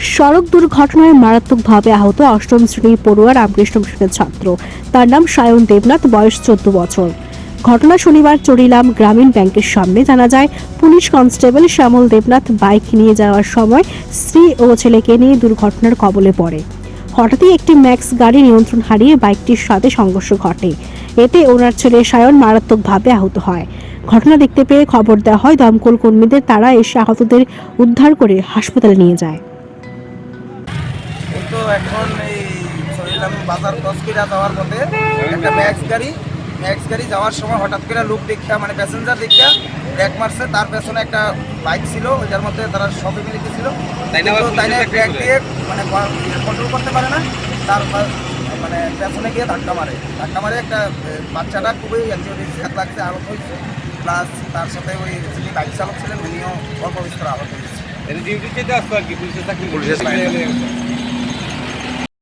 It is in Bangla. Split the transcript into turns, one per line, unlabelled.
সড়ক দুর্ঘটনায় মারাত্মকভাবে আহত অষ্টম শ্রেণির পড়ুয়া রামকৃষ্ণ মিশনের ছাত্র। তার নাম সায়ন দেবনাথ, বয়স চোদ্দ বছর। ঘটনা শনিবার চড়িলাম গ্রামীণ ব্যাংকের সামনে। জানা যায়, police constable Shyamal Debnath bike নিয়ে যাওয়ার সময় স্ত্রী ও ছেলেকে নিয়ে দুর্ঘটনার কবলে পড়ে। হঠাৎই একটি ম্যাক্স গাড়ি নিয়ন্ত্রণ হারিয়ে বাইকটির সাথে সংঘর্ষ ঘটে। এতে ওনার ছেলে সায়ন মারাত্মকভাবে আহত হয়। ঘটনা দেখতে পেয়ে খবর দেওয়া হয়, দমকল কর্মীদের তারা এসে আহতদের উদ্ধার করে হাসপাতালে নিয়ে যায়।
তো এখন এই চলিলাম বাজার ক্রস করে যাওয়ার পথে। একটা ম্যাক্স গাড়ি ম্যাক্স গাড়ি যাওয়ার সময় হঠাৎ করে লোক দেখা মানে প্যাসেঞ্জার দেখা ব্রেক মারছে। তার পেছনে একটা বাইক ছিল ওইটার মধ্যে তারা সবে মিলে ছিল?
তাই না
ব্রেক দিয়ে মানে কন্ট্রোল করতে পারে না। তার মানে পেছনে গিয়ে ধাক্কা মারে। ধাক্কা মারে একটা বাচ্চাটা খুবই একজন লাগছে আহত হয়েছে। প্লাস তার সাথে ওই যিনি বাইক চালক ছিলেন উনিও অল্প বিস্তর আহত হয়েছে।
ডিউটি যেতে আসতো আর কি পুলিশের চাকরি
পুলিশের।